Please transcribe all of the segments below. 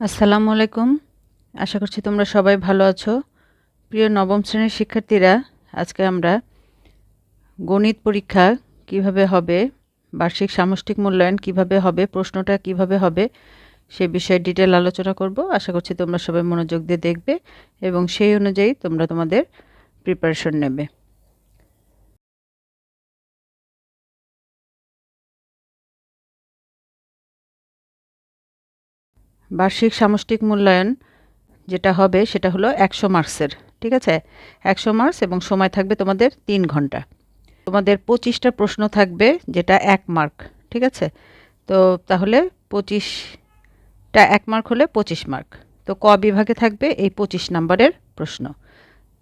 আসসালামু আলাইকুম। আশা করছি তোমরা সবাই ভালো আছো। প্রিয় নবম শ্রেণির শিক্ষার্থীরা, আজকে আমরা গণিত পরীক্ষা কীভাবে হবে, বার্ষিক সামষ্টিক মূল্যায়ন কীভাবে হবে, প্রশ্নটা কীভাবে হবে সে বিষয়ে ডিটেল আলোচনা করব। আশা করছি তোমরা সবাই মনোযোগ দিয়ে দেখবে এবং সেই অনুযায়ী তোমরা তোমাদের প্রিপারেশন নেবে। বার্ষিক সামষ্টিক মূল্যায়ন যেটা হবে সেটা হলো একশো মার্কসের, ঠিক আছে? একশো মার্কস এবং সময় থাকবে তোমাদের তিন ঘণ্টা। তোমাদের পঁচিশটা প্রশ্ন থাকবে যেটা এক মার্ক, ঠিক আছে? তো তাহলে পঁচিশটা এক মার্ক হলে পঁচিশ মার্ক। তো ক বিভাগে থাকবে এই পঁচিশ নাম্বারের প্রশ্ন।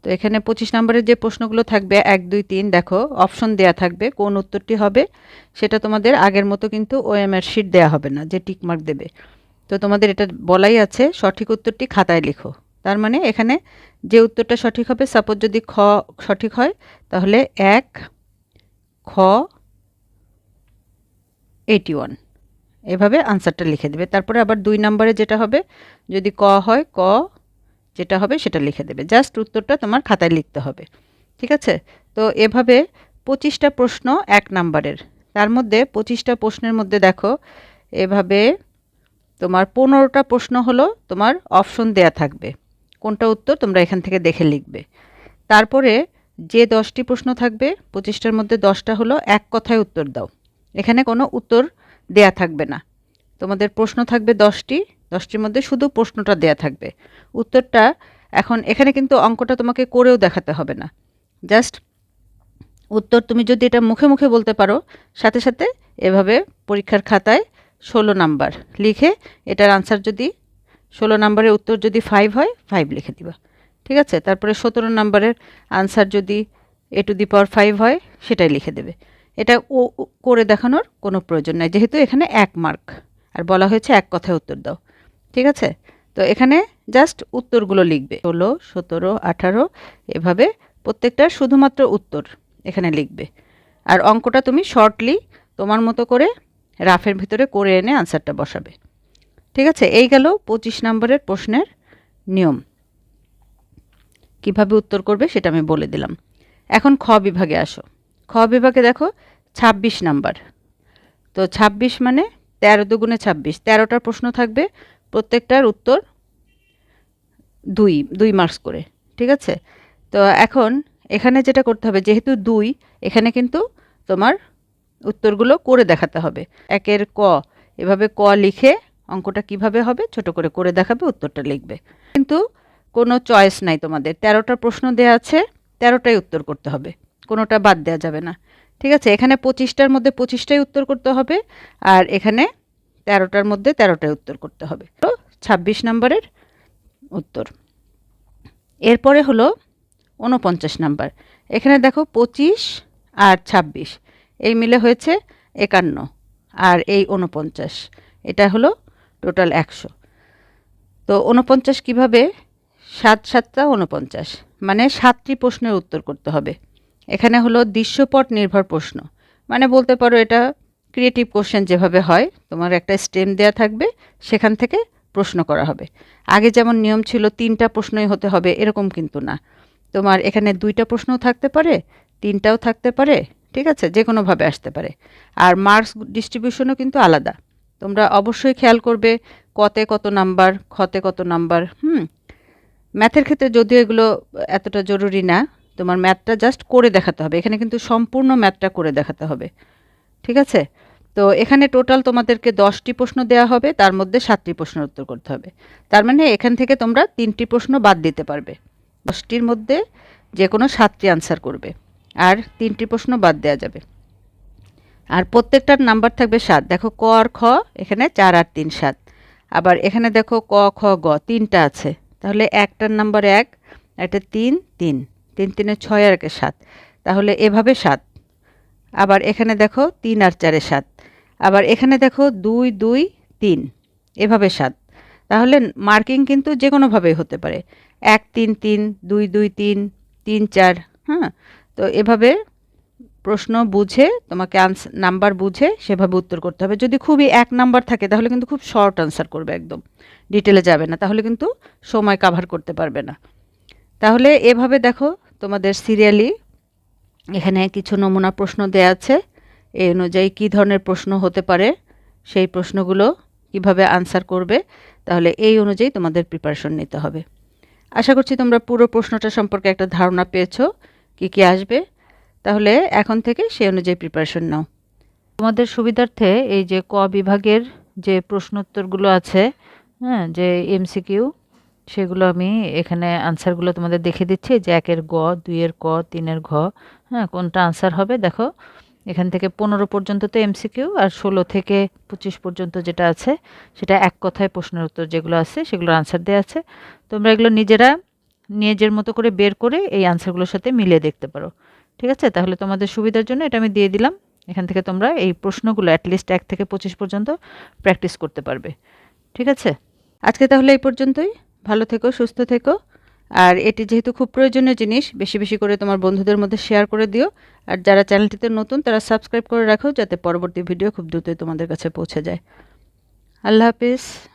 তো এখানে পঁচিশ নম্বরের যে প্রশ্নগুলো থাকবে, এক, দুই, তিন, দেখো, অপশন দেয়া থাকবে, কোন উত্তরটি হবে সেটা তোমাদের আগের মতো কিন্তু ওএমআর শিট দেয়া হবে না, যে টিকমার্ক দেবে। তো তোমাদের এটা বলাই আছে, সঠিক উত্তরটি খাতায় লিখো। তার মানে এখানে যে উত্তরটা সঠিক হবে, সাপোজ যদি খ সঠিক হয়, তাহলে এক, খ এইটি ওয়ান এভাবে আনসারটা লিখে দেবে। তারপরে আবার দুই নম্বরে যেটা হবে, যদি ক হয়, ক যেটা হবে সেটা লিখে দেবে। জাস্ট উত্তরটা তোমার খাতায় লিখতে হবে। ঠিক আছে? তো এভাবে পঁচিশটা প্রশ্ন এক নাম্বারের। তার মধ্যে পঁচিশটা প্রশ্নের মধ্যে দেখো, এভাবে তোমার পনেরোটা প্রশ্ন হলো তোমার অপশন দেয়া থাকবে। কোনটা উত্তর তোমরা এখান থেকে দেখে লিখবে। তারপরে যে দশটি প্রশ্ন থাকবে, পঁচিশটার মধ্যে দশটা হলো এক কথায় উত্তর দাও। এখানে কোনো উত্তর দেয়া থাকবে না। তোমাদের প্রশ্ন থাকবে দশটি, দশটির মধ্যে শুধু প্রশ্নটা দেয়া থাকবে। উত্তরটা এখন, এখানে কিন্তু অঙ্কটা তোমাকে করেও দেখাতে হবে না। জাস্ট উত্তর তুমি যদি এটা মুখে মুখে বলতে পারো, সাথে সাথে এভাবে পরীক্ষার খাতায় ষোলো নাম্বার। লিখে এটার আনসার যদি ষোলো নাম্বারের উত্তর যদি ফাইভ হয় ফাইভ লিখে দিবা। ঠিক আছে? তারপরে সতেরো নাম্বারের আনসার যদি এ টু দি পাওয়ার ফাইভ হয়, সেটাই লিখে দেবে। এটা ও করে দেখানোর কোনো প্রয়োজন নাই। যেহেতু এখানে এক মার্ক আর বলা হয়েছে এক কথায় উত্তর দাও। ঠিক আছে? তো এখানে জাস্ট উত্তরগুলো লিখবে। ষোলো, সতেরো, আঠারো, এভাবে প্রত্যেকটার শুধুমাত্র উত্তর এখানে লিখবে। আর অঙ্কটা তুমি শর্টলি তোমার মতো করে রাফের ভিতরে করে এনে আনসারটা বসাবে। ঠিক আছে? এই গেল পঁচিশ নম্বরের প্রশ্নের নিয়ম। কীভাবে উত্তর করবে সেটা আমি বলে দিলাম। এখন খ বিভাগে আসো। খ বিভাগে দেখো ২৬ নাম্বার। তো ২৬ মানে তেরো দুগুণে ছাব্বিশ। তেরোটার প্রশ্ন থাকবে, প্রত্যেকটার উত্তর দুই দুই মার্কস করে। ঠিক আছে? তো এখন এখানে যেটা করতে হবে, যেহেতু দুই, এখানে কিন্তু তোমার উত্তরগুলো করে দেখাতে হবে। একের ক, এভাবে ক লিখে অঙ্কটা কীভাবে হবে? ছোট করে করে দেখাবে, উত্তরটা লিখবে। কিন্তু কোনো চয়েস নাই তোমাদের। তেরোটা প্রশ্ন দেওয়া আছে, তেরোটাই উত্তর করতে হবে। কোনোটা বাদ দেওয়া যাবে না। ঠিক আছে? এখানে পঁচিশটার মধ্যে পঁচিশটাই উত্তর করতে হবে আর এখানে তেরোটার মধ্যে তেরোটাই উত্তর করতে হবে। তো ছাব্বিশ নম্বরের উত্তর। এরপরে হলো উনপঞ্চাশ নাম্বার। এখানে দেখো পঁচিশ আর ছাব্বিশ। এই মিলে হয়েছে একান্ন আর এই উনপঞ্চাশ এটা হলো টোটাল একশো। তো উনপঞ্চাশ কীভাবে? সাত সাতটা উনপঞ্চাশ মানে সাতটি প্রশ্নের উত্তর করতে হবে। এখানে হলো দৃশ্যপট নির্ভর প্রশ্ন। মানে বলতে পারো এটা ক্রিয়েটিভ কোশ্চেন যেভাবে হয়, তোমার একটা স্টেম দেয়া থাকবে, সেখান থেকে প্রশ্ন করা হবে। আগে যেমন নিয়ম ছিল তিনটা প্রশ্নই হতে হবে, এরকম কিন্তু না। তোমার এখানে দুইটা প্রশ্নও থাকতে পারে, তিনটাও থাকতে পারে ঠিক আছে? যে কোনোভাবে আসতে পারে। আর মার্কস ডিস্ট্রিবিউশনও কিন্তু আলাদা। তোমরা অবশ্যই খেয়াল করবে কতে কত নাম্বার, খতে কত নাম্বার, হুম? ম্যাথের ক্ষেত্রে যদিও এগুলো এতটা জরুরি না, তোমার ম্যাথটা জাস্ট করে দেখাতে হবে। এখানে কিন্তু সম্পূর্ণ ম্যাথটা করে দেখাতে হবে। ঠিক আছে? তো এখানে টোটাল তোমাদেরকে দশটি প্রশ্ন দেওয়া হবে, তার মধ্যে সাতটি প্রশ্নের উত্তর করতে হবে। তার মানে এখান থেকে তোমরা তিনটি প্রশ্ন বাদ দিতে পারবে। দশটির মধ্যে যে কোনো সাতটি আনসার করবে। আর তিনটি প্রশ্ন বাদ দেওয়া যাবে। আর প্রত্যেকটার নাম্বার থাকবে সাত। দেখো ক আর খ, এখানে চার আর তিন সাত। আবার এখানে দেখো ক, খ, গ, তিনটা আছে। তাহলে একটার নাম্বার এক, একটা তিন তিন। তিন তিনে ছয় আর একে সাত। তাহলে এভাবে সাত। আবার এখানে দেখো তিন আর চারে সাত। আবার এখানে দেখো দুই দুই, তিন। এভাবে সাত। তাহলে মার্কিং কিন্তু যে কোনোভাবেই হতে পারে। এক, তিন তিন, দুই দুই, তিন তিন, চার হ্যাঁ? তো এভাবে প্রশ্ন বুঝে, তোমাকে আনসার নাম্বার বুঝে সেভাবে উত্তর করতে হবে। যদি খুবই এক নাম্বার থাকে, তাহলে কিন্তু খুব শর্ট আনসার করবে একদম। ডিটেলে যাবে না, তাহলে কিন্তু সময় কাভার করতে পারবে না। তাহলে এভাবে দেখো, তোমাদের সিরিয়ালি এখানে কিছু নমুনা প্রশ্ন দেয়া আছে। এই অনুযায়ী কী ধরনের প্রশ্ন হতে পারে, সেই প্রশ্নগুলো কীভাবে আনসার করবে, তাহলে এই অনুযায়ী তোমাদের প্রিপারেশন নিতে হবে। আশা করছি তোমরা পুরো প্রশ্নটা সম্পর্কে একটা ধারণা পেয়েছ। কি কি আসবে? তাহলে এখন থেকে সেই অনুযায়ী প্রিপারেশন নাও। তোমাদের সুবিধার্থে এই যে ক বিভাগের যে প্রশ্নোত্তরগুলো আছে হ্যাঁ যে এমসিকিউ সেগুলো আমি এখানে আনসারগুলো তোমাদের দেখে দিচ্ছি। যে একের গ, দুইয়ের ক, তিনের ঘ হ্যাঁ কোনটা আনসার হবে দেখো। এখান থেকে পনেরো পর্যন্ত তো এমসিকিউ আর ষোলো থেকে পঁচিশ পর্যন্ত যেটা আছে, সেটা এক কথায় প্রশ্নের উত্তর যেগুলো আছে, সেগুলোর আনসার দেওয়া আছে। তোমরা এগুলো নিজেরা নিজের মতো করে বের করে এই আনসারগুলোর সাথে মিলিয়ে দেখতে পারো। ঠিক আছে? তাহলে তোমাদের সুবিধার জন্য এটা আমি দিয়ে দিলাম। এখান থেকে তোমরা এই প্রশ্নগুলো অ্যাটলিস্ট এক থেকে পঁচিশ পর্যন্ত প্র্যাকটিস করতে পারবে। ঠিক আছে? আজকে তাহলে এই পর্যন্তই। ভালো থেকো, সুস্থ থেকো। আর এটি যেহেতু খুব প্রয়োজনীয় জিনিস, বেশি বেশি করে তোমার বন্ধুদের মধ্যে শেয়ার করে দিও। আর যারা চ্যানেলটিতে নতুন, তারা সাবস্ক্রাইব করে রাখো যাতে পরবর্তী ভিডিও খুব দ্রুতই তোমাদের কাছে পৌঁছে যায়। আল্লাহ হাফিজ।